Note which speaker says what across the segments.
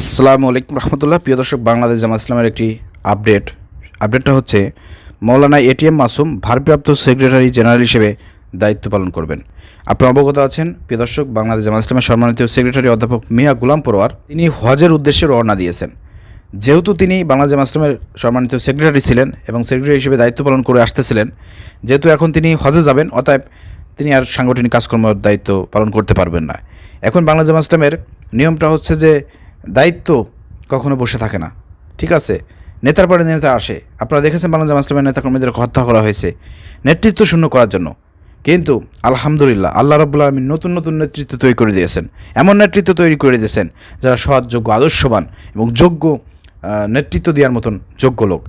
Speaker 1: আসসালামু আলাইকুম রহমতুল্লাহ। প্রিয় দর্শক, বাংলাদেশ জামা ইসলামের একটি আপডেট। আপডেটটা হচ্ছে, মৌলানা এটিএম মাসুম ভারপ্রাপ্ত সেক্রেটারি জেনারেল হিসেবে দায়িত্ব পালন করবেন। আপনার অবগত আছেন, প্রিয় দর্শক, বাংলাদেশ জামা ইসলামের সম্মানিত সেক্রেটারি অধ্যাপক মিয়া গুলাম পরোয়ার, তিনি হজের উদ্দেশ্যে রওনা দিয়েছেন। যেহেতু তিনি বাংলাদেশ জামা ইসলামের সম্মানিত সেক্রেটারি ছিলেন এবং সেক্রেটারি হিসেবে দায়িত্ব পালন করে আসতেছিলেন, যেহেতু এখন তিনি হজে যাবেন, অতএব তিনি আর সাংগঠনিক কাজকর্মের দায়িত্ব পালন করতে পারবেন না। এখন বাংলা জামা ইসলামের নিয়মটা হচ্ছে যে দায়িত্ব কখনো বসে থাকে না। ঠিক আছে? নেতার পরে নেতা আসে। আপনারা দেখেছেন বাংলা জামা ইসলামের নেতাকর্মীদের হত্যা করা হয়েছে নেতৃত্ব শূন্য করার জন্য। কিন্তু আলহামদুলিল্লাহ আল্লাহ রব্বুল আলমী নতুন নতুন নেতৃত্ব তৈরি করে দিয়েছেন। এমন নেতৃত্ব তৈরি করে দিয়েছেন যারা সৎ যোগ্য আদর্শবান এবং যোগ্য নেতৃত্ব দেওয়ার মতন যোগ্য লোক।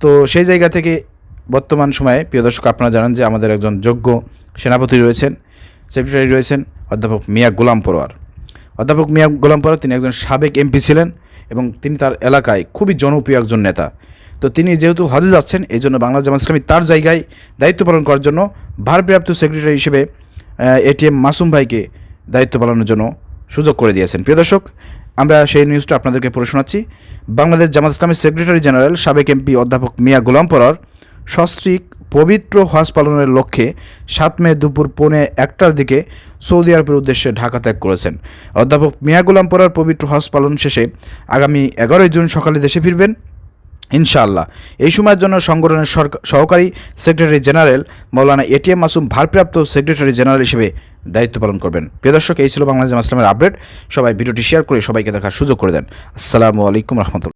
Speaker 1: তো সেই জায়গা থেকে বর্তমান সময়ে প্রিয় দর্শক, আপনারা জানেন যে আমাদের একজন যোগ্য সেনাপতি রয়েছেন, সেক্রেটারি রয়েছেন অধ্যাপক মিয়া গোলাম পরোয়ার। অধ্যাপক মিয়া গোলাম পরোয়ার তিনি একজন সাবেক এমপি ছিলেন এবং তিনি তার এলাকায় খুবই জনপ্রিয় একজন নেতা। তো তিনি যেহেতু হজে যাচ্ছেন এই জন্য বাংলা জামাত ইসলামী তার জায়গায় দায়িত্ব পালন করার জন্য ভারপ্রাপ্ত সেক্রেটারি হিসেবে এটিএম মাসুম ভাইকে দায়িত্ব পালনের জন্য সুযোগ করে দিয়েছেন। প্রিয় দর্শক, আমরা সেই নিউজটা আপনাদেরকে পড়ে শোনাচ্ছি। বাংলাদেশ জামাত ইসলামের সেক্রেটারি জেনারেল, সাবেক এমপি অধ্যাপক মিয়া গোলাম পরার সস্ত্রীক পবিত্র হজ পালনের লক্ষ্যে সাত মে দুপুর পৌনে একটার দিকে সৌদি আরবের উদ্দেশ্যে ঢাকা ত্যাগ করেছেন। অধ্যাপক মিয়া গোলাম পরার পবিত্র হজ পালন শেষে আগামী এগারোই জুন সকালে দেশে ফিরবেন। ইনশাআল্লাহ। এই সময়ের জন্য সংগঠনের সহকারী secretary general Maulana ATM Masum ভারপ্রাপ্ত সেক্রেটারি জেনারেল হিসেবে দায়িত্ব পালন করবেন। প্রিয় দর্শক, এই ছিল বাংলাদেশ ইসলামের আপডেট। সবাই ভিডিওটি শেয়ার করে সবাইকে দেখার সুযোগ করে দেন। আসসালামু আলাইকুম রহমতুল্লাহ।